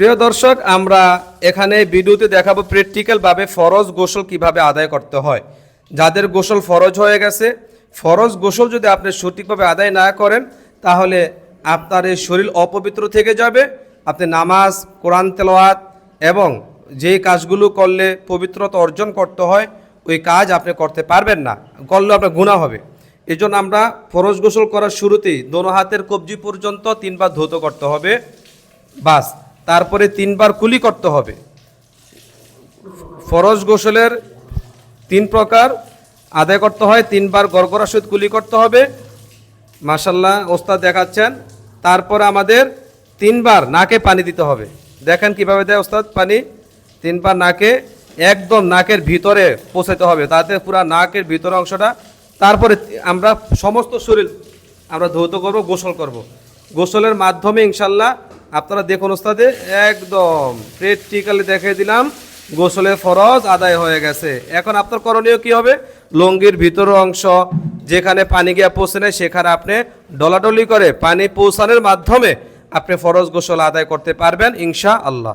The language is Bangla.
প্রিয় দর্শক, আমরা এখানে ভিডিওতে দেখাবো প্র্যাকটিক্যালভাবে ফরজ গোসল কীভাবে আদায় করতে হয়। যাদের গোসল ফরজ হয়ে গেছে, ফরজ গোসল যদি আপনি সঠিকভাবে আদায় না করেন, তাহলে আপনার এই শরীর অপবিত্র থেকে যাবে। আপনি নামাজ, কোরআন তেলাওয়াত এবং যেই কাজগুলো করলে পবিত্রতা অর্জন করতে হয়, ওই কাজ আপনি করতে পারবেন না। করলে আপনার গুণা হবে। এই জন্য আমরা ফরজ গোসল করার শুরুতেই দোনো হাতের কবজি পর্যন্ত তিনবার ধৌত করতে হবে। বাস। তারপরে তিনবার কুলি করতে হবে। ফরজ গোসলের তিন প্রকার আদায় করতে হয়, তিনবার গড়গড়া সহিত কুলি করতে হবে। মাসাল্লাহ ওস্তাদ দেখাচ্ছেন। তারপরে আমাদের তিনবার নাকে পানি দিতে হবে। দেখেন কীভাবে দেয় ওস্তাদ পানি? তিনবার নাকে, একদম নাকের ভিতরে পৌঁছাতে হবে, তাতে পুরা নাকের ভিতরে অংশটা। তারপরে আমরা সমস্ত শরীর আমরা ধৌত করব, গোসল করব। গোসলের মাধ্যমে ইনশাল্লাহ আপনারা দেখুন ওস্তাদে, একদম প্র্যাকটিক্যালি দেখিয়ে দিলাম, গোসলের ফরজ আদায় হয়ে গেছে। এখন আপনার করণীয় কি হবে? লঙ্গির ভিতর অংশ, যেখানে পানি গিয়ে পৌঁছে নেয়, সেখানে আপনি ডলাডলি করে পানি পৌঁছানোর মাধ্যমে আপনি ফরজ গোসল আদায় করতে পারবেন ইনশা আল্লাহ